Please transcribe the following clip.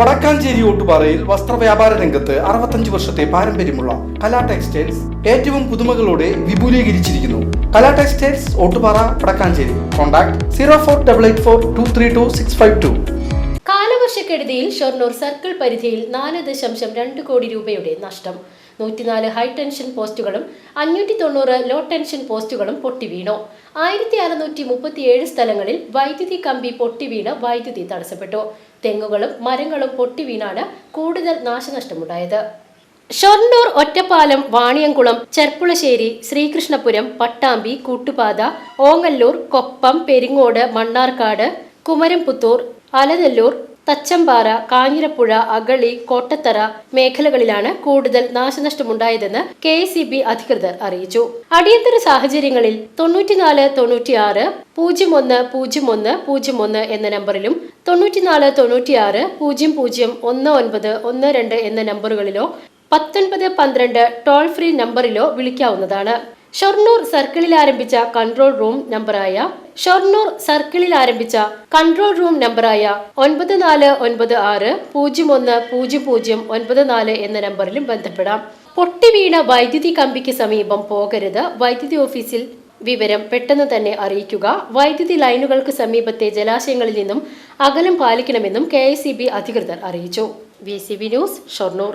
വടക്കാഞ്ചേരി ഓട്ടുപാറയിൽ വസ്ത്രവ്യാപാര രംഗത്ത് അറുപത്തഞ്ച് വർഷത്തെ പാരമ്പര്യമുള്ള കലാ ടെക്സ്റ്റൈൽസ് ഏറ്റവും പുതുമകളോടെ വിപുലീകരിച്ചിരിക്കുന്നു. Kala textiles Ottupara Vadakkanchery. Contact zero four double eight four two three two six five two. കാലവർഷക്കെടുതിയിൽ Shoranur circle പരിധിയിൽ നാല് ദശാംശം രണ്ട് കോടി രൂപയുടെ നഷ്ടം. നൂറ്റിനാല് ഹൈ ടെൻഷൻ പോസ്റ്റുകളും അഞ്ഞൂറ്റി തൊണ്ണൂറ് ലോ ടെൻഷൻ പോസ്റ്റുകളും പൊട്ടിവീണു. ആയിരത്തി അറുന്നൂറ്റി മുപ്പത്തിയേഴ് സ്ഥലങ്ങളിൽ വൈദ്യുതി കമ്പി പൊട്ടിവീണ് വൈദ്യുതി തടസ്സപ്പെട്ടു. തെങ്ങുകളും മരങ്ങളും പൊട്ടിവീണാണ് കൂടുതൽ നാശനഷ്ടമുണ്ടായത്. ഷൊർണൂർ ഒറ്റപ്പാലം വാണിയംകുളം ചെർപ്പുളശ്ശേരി ശ്രീകൃഷ്ണപുരം പട്ടാമ്പി കൂട്ടുപാത ഓങ്ങല്ലൂർ കൊപ്പം പെരിങ്ങോട് മണ്ണാർക്കാട് കുമരംപുത്തൂർ അലനല്ലൂർ തച്ചമ്പാറ കാഞ്ഞിരപ്പുഴ അഗളി കോട്ടത്തറ മേഖലകളിലാണ് കൂടുതൽ നാശനഷ്ടമുണ്ടായതെന്ന് കെ എസ് അധികൃതർ അറിയിച്ചു. അടിയന്തര സാഹചര്യങ്ങളിൽ തൊണ്ണൂറ്റിനാല് തൊണ്ണൂറ്റിയാറ് പൂജ്യം ഒന്ന് പൂജ്യം ഒന്ന് പൂജ്യം ഒന്ന് എന്ന നമ്പറിലും തൊണ്ണൂറ്റിനാല് തൊണ്ണൂറ്റിയാറ് പൂജ്യം പൂജ്യം ഒന്ന് ഒൻപത് ഒന്ന് രണ്ട് എന്ന നമ്പറുകളിലോ പത്തൊൻപത് പന്ത്രണ്ട് ടോൾ ഫ്രീ നമ്പറിലോ വിളിക്കാവുന്നതാണ്. ഷൊർണൂർ സർക്കിളിൽ ആരംഭിച്ച കൺട്രോൾ റൂം നമ്പറായ ഷൊർണൂർ സർക്കിളിൽ ആരംഭിച്ച കൺട്രോൾ റൂം നമ്പറായ ഒൻപത് നാല് ഒൻപത് ആറ് പൂജ്യം ഒന്ന് പൂജ്യം പൂജ്യം ഒൻപത് നാല് എന്ന നമ്പറിലും ബന്ധപ്പെടാം. പൊട്ടിവീണ വൈദ്യുതി കമ്പിക്ക് സമീപം പോകരുത്. വൈദ്യുതി ഓഫീസിൽ വിവരം പെട്ടെന്ന് തന്നെ അറിയിക്കുക. വൈദ്യുതി ലൈനുകൾക്ക് സമീപത്തെ ജലാശയങ്ങളിൽ നിന്നും അകലം പാലിക്കണമെന്നും കെ അധികൃതർ അറിയിച്ചു. V news Shoranur.